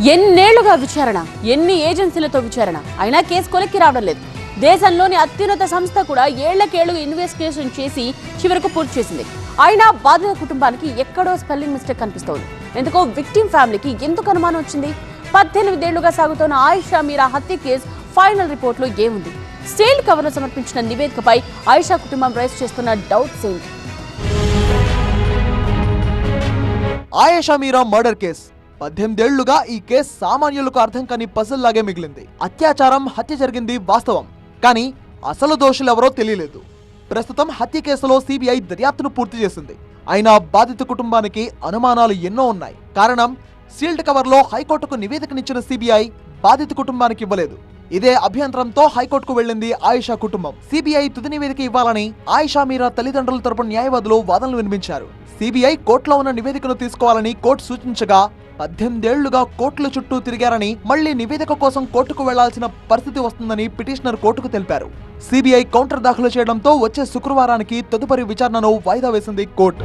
ఎన్నేళ్ళుగా విచారణ? ఎన్ని ఏజెన్సీలతో విచారణ? అయినా కేసు కొలిక్కి రావడం లేదు. దేశంలోని అత్యున్నత సంస్థ కూడా ఏళ్ళకేళ్ళు ఇన్వెస్టిగేషన్ చేసి చివరకు పూర్తి చేసింది. అయినా బాధిత కుటుంబానికి ఎక్కడో స్పెల్లింగ్ మిస్టేక్ కనిపిస్తోంది. ఎందుకో విక్టిమ్ ఫ్యామిలీకి ఎందుకు అనుమానం వచ్చింది? పద్దెనిమిదేళ్ళుగా సాగుతున్న ఆయిషా మీరా హత్య కేసు ఫైనల్ రిపోర్ట్లో ఏముంది? స్టీల్ కవర్లో సమర్పించిన నివేదికపై ఆయిషా కుటుంబం రైస్ చేస్తున్న డౌట్స్ ఏంటి? Ayesha Meera murder case. పద్దెనిమిదేళ్ళుగా ఈ కేసు సామాన్యులకు అర్థం కాని పజిల్ లాగే మిగిలింది. అత్యాచారం హత్య జరిగింది వాస్తవం. కానీ అసలు దోషులెవరో తెలియలేదు. ప్రస్తుతం హత్య కేసులో సిబిఐ దర్యాప్తును పూర్తి చేసింది. అయినా బాధిత కుటుంబానికి అనుమానాలు ఎన్నో ఉన్నాయి. కారణం సీల్డ్ కవర్లో హైకోర్టుకు నివేదికనిచ్చిన సిబిఐ బాధిత కుటుంబానికి ఇవ్వలేదు. ఇదే అభ్యంతరంతో హైకోర్టుకు వెళ్ళింది ఆయిషా కుటుంబం. సిబిఐ తుది నివేదిక ఇవ్వాలని ఆయిషా మీరా తల్లిదండ్రుల తరపున న్యాయవాదులు వాదనలు వినిపించారు. సిబిఐ కోర్టులో ఉన్న నివేదికను తీసుకోవాలని కోర్టు సూచించగా పద్దెనిమిదేళ్ళుగా కోర్టుల చుట్టూ తిరిగారని మళ్ళీ నివేదిక కోసం కోర్టుకు వెళ్ళాల్సిన పరిస్థితి వస్తుందని పిటిషనర్ కోర్టుకు తెలిపారు. సిబిఐ కౌంటర్ దాఖలు చేయడంతో వచ్చే శుక్రవారానికి తదుపరి విచారణను వాయిదా వేసింది కోర్టు.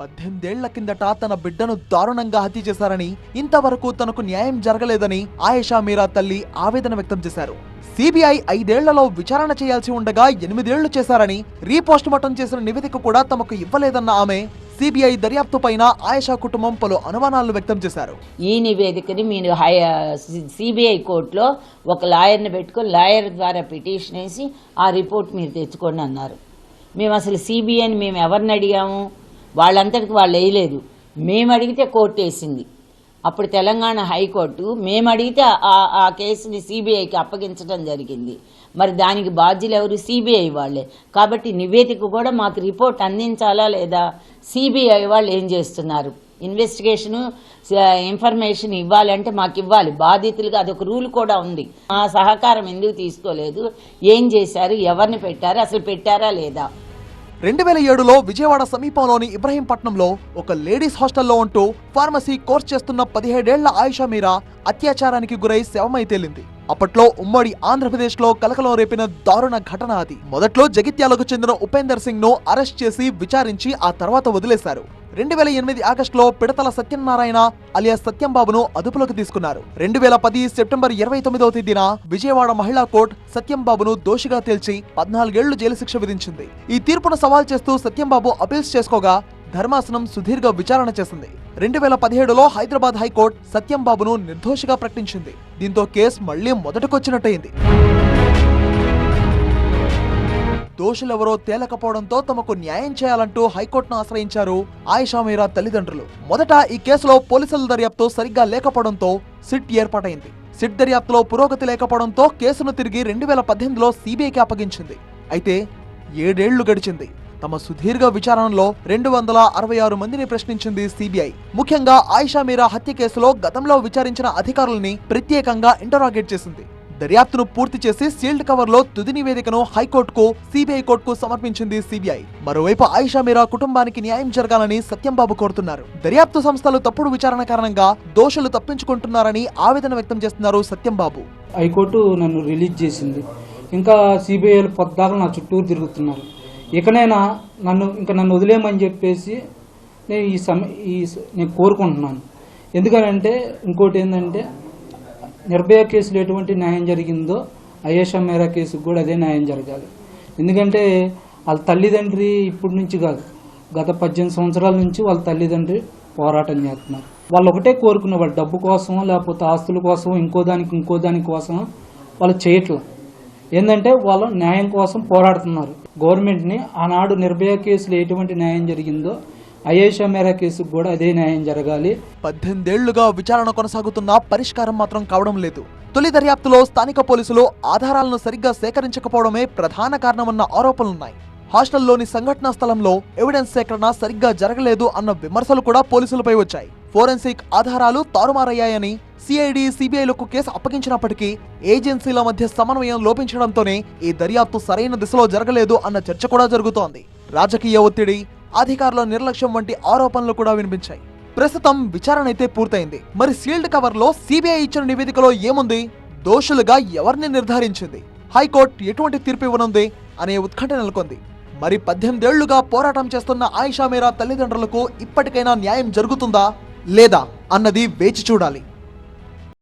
పద్దెనిమిదేళ్ళ కిందట తన బిడ్డను దారుణంగా హత్య చేశారని ఇంతవరకు తనకు న్యాయం జరగలేదని ఆయేషా మీరా తల్లి ఆవేదన వ్యక్తం చేశారు. సిబిఐ ఐదేళ్ళలో విచారణ చేయాల్సి ఉండగా ఎనిమిదేళ్ళు చేశారని రీపోస్ట్ మార్టం చేసిన నివేదిక కూడా తమకు ఇవ్వలేదన్న ఆమె సిబిఐ దర్యాప్తు పైన ఆయేషా కుటుంబం పలు అనుమానాలు వ్యక్తం చేశారు. ఈ నివేదికని మీరు హై సిబిఐ కోర్టులో ఒక లాయర్ని పెట్టుకొని లాయర్ ద్వారా పిటిషన్ వేసి ఆ రిపోర్ట్ మీరు తెచ్చుకోండి అన్నారు. మేము అసలు సిబిఐని మేము ఎవరిని అడిగాము? వాళ్ళంతటికి వాళ్ళు వేయలేదు. మేము అడిగితే కోర్టు వేసింది. అప్పుడు తెలంగాణ హైకోర్టు మేము అడిగితే ఆ- ఆ కేసుని సిబిఐకి అప్పగించడం జరిగింది. మరి దానికి బాధ్యులు ఎవరు? సిబిఐ వాళ్ళే. కాబట్టి నివేదిక కూడా మాకు రిపోర్ట్ అందించాలా లేదా? సిబిఐ వాళ్ళు ఏం చేస్తున్నారు? ఇన్వెస్టిగేషను ఇన్ఫర్మేషన్ ఇవ్వాలంటే మాకు ఇవ్వాలి. బాధితులుగా అదొక రూల్ కూడా ఉంది. మా సహకారం ఎందుకు తీసుకోలేదు? ఏం చేశారు? ఎవరిని పెట్టారు? అసలు పెట్టారా లేదా? రెండు వేల ఏడులో విజయవాడ సమీపంలోని ఇబ్రహీంపట్నంలో ఒక లేడీస్ హాస్టల్లో ఉంటూ ఫార్మసీ కోర్స్ చేస్తున్న పదిహేడేళ్ళ ఆయుషా మీరా అత్యాచారానికి గురై శవమై తేలింది. అప్పట్లో ఉమ్మడి ఆంధ్రప్రదేశ్లో కలకలం రేపిన దారుణ ఘటన అది. మొదట్లో జగిత్యాలకు చెందిన ఉపేందర్ సింగ్ను అరెస్ట్ చేసి విచారించి ఆ తర్వాత వదిలేశారు. రెండు వేల ఎనిమిది ఆగస్టులో పిడతల సత్యనారాయణ అలియా సత్యంబాబును అదుపులోకి తీసుకున్నారు. రెండు వేల పది సెప్టెంబర్ ఇరవై తొమ్మిదవ తేదీన విజయవాడ మహిళా కోర్టు సత్యంబాబును దోషిగా తేల్చి పద్నాలుగేళ్ళు జైలు శిక్ష విధించింది. ఈ తీర్పును సవాల్ చేస్తూ సత్యంబాబు అపీల్స్ చేసుకోగా ధర్మాసనం సుదీర్ఘ విచారణ చేసింది. రెండు వేల పదిహేడులో హైదరాబాద్ హైకోర్టు సత్యంబాబును నిర్దోషిగా ప్రకటించింది. దీంతో కేసు మళ్ళీ మొదటకొచ్చినట్టయింది. దోషులెవరో తేలకపోవడంతో తమకు న్యాయం చేయాలంటూ హైకోర్టును ఆశ్రయించారు ఆయిషా మీరా తల్లిదండ్రులు. మొదట ఈ కేసులో పోలీసుల దర్యాప్తు సరిగ్గా లేకపోవడంతో సిట్ ఏర్పాటైంది సిట్ దర్యాప్తులో పురోగతి లేకపోవడంతో కేసును తిరిగి రెండు వేల పద్దెనిమిదిలో సిబిఐకి అప్పగించింది. అయితే ఏడేళ్ళు గడిచింది. తమ సుదీర్ఘ విచారణలో రెండు వందల అరవై ఆరు మందిని ప్రశ్నించింది సిబిఐ ముఖ్యంగా ఆయిషా మీరా హత్య కేసులో గతంలో విచారించిన అధికారులని ప్రత్యేకంగా ఇంటరాగేట్ చేసింది. దర్యాప్తును పూర్తి చేసి సీల్డ్ కవర్లో తుది నివేదికను హైకోర్టుకు సిబిఐ కోర్టుకు సమర్పించింది సిబిఐ మరోవైపు ఆయిషా మీరా కుటుంబానికి న్యాయం జరగాలని సత్యంబాబు కోరుతున్నారు. దర్యాప్తు సంస్థలు తప్పుడు విచారణ కారణంగా దోషులు తప్పించుకుంటున్నారని ఆవేదన వ్యక్తం చేస్తున్నారు సత్యంబాబు. హైకోర్టు నన్ను రిలీజ్ చేసింది. ఇంకా సిబిఐలు పొద్దాక నా చుట్టూరు తిరుగుతున్నారు. ఇకనైనా నన్ను ఇంకా నన్ను వదిలేయమని చెప్పేసి నేను ఈ సమ ఈ నేను కోరుకుంటున్నాను. ఎందుకనంటే ఇంకోటి ఏంటంటే నిర్భయ కేసులో ఎటువంటి న్యాయం జరిగిందో అయేషా మేరా కేసుకు కూడా అదే న్యాయం జరగాలి. ఎందుకంటే వాళ్ళ తల్లిదండ్రి ఇప్పటి నుంచి కాదు గత పద్దెనిమిది సంవత్సరాల నుంచి వాళ్ళ తల్లిదండ్రి పోరాటం చేస్తున్నారు. వాళ్ళు ఒకటే కోరుకున్న వాళ్ళు డబ్బు కోసమో లేకపోతే ఆస్తుల కోసమో ఇంకో దానికి ఇంకో దాని కోసం వాళ్ళు చేయట్లేదు ఏంటంటే వాళ్ళు న్యాయం కోసం పోరాడుతున్నారు. గవర్నమెంట్ని ఆనాడు నిర్భయ కేసులో ఎటువంటి న్యాయం జరిగిందో అయేషా మేరా కేసుకు కూడా అదే న్యాయం జరగాలి. పద్దెనిమిదేళ్ళుగా విచారణ కొనసాగుతున్నా పరిష్కారం మాత్రం కావడం లేదు. తొలి దర్యాప్తులో స్థానిక పోలీసులు ఆధారాలను సరిగ్గా సేకరించకపోవడమే ప్రధాన కారణమన్న ఆరోపణలున్నాయి. హాస్టల్లోని సంఘటనా స్థలంలో ఎవిడెన్స్ సేకరణ సరిగ్గా జరగలేదు అన్న విమర్శలు కూడా పోలీసులపై వచ్చాయి. ఫోరెన్సిక్ ఆధారాలు తారుమారయ్యాయని సిఐడి సిబిఐలకు కేసు అప్పగించినప్పటికీ ఏజెన్సీల మధ్య సమన్వయం లోపించడంతోనే ఈ దర్యాప్తు సరైన దిశలో జరగలేదు అన్న చర్చ కూడా జరుగుతోంది. రాజకీయ ఒత్తిడి అధికారుల నిర్లక్ష్యం వంటి ఆరోపణలు కూడా వినిపించాయి. ప్రస్తుతం విచారణ అయితే పూర్తయింది. మరి సీల్డ్ కవర్లో సిబిఐ ఇచ్చిన నివేదికలో ఏముంది? దోషులుగా ఎవరిని నిర్ధారించింది? హైకోర్టు ఎటువంటి తీర్పు ఇవ్వనుంది అనే ఉత్కంఠ నెలకొంది. మరి పద్దెనిమిదేళ్ళుగా పోరాటం చేస్తున్న ఆయిషా మీరా తల్లిదండ్రులకు ఇప్పటికైనా న్యాయం జరుగుతుందా? లేదా అన్నది వేచి చూడాలి.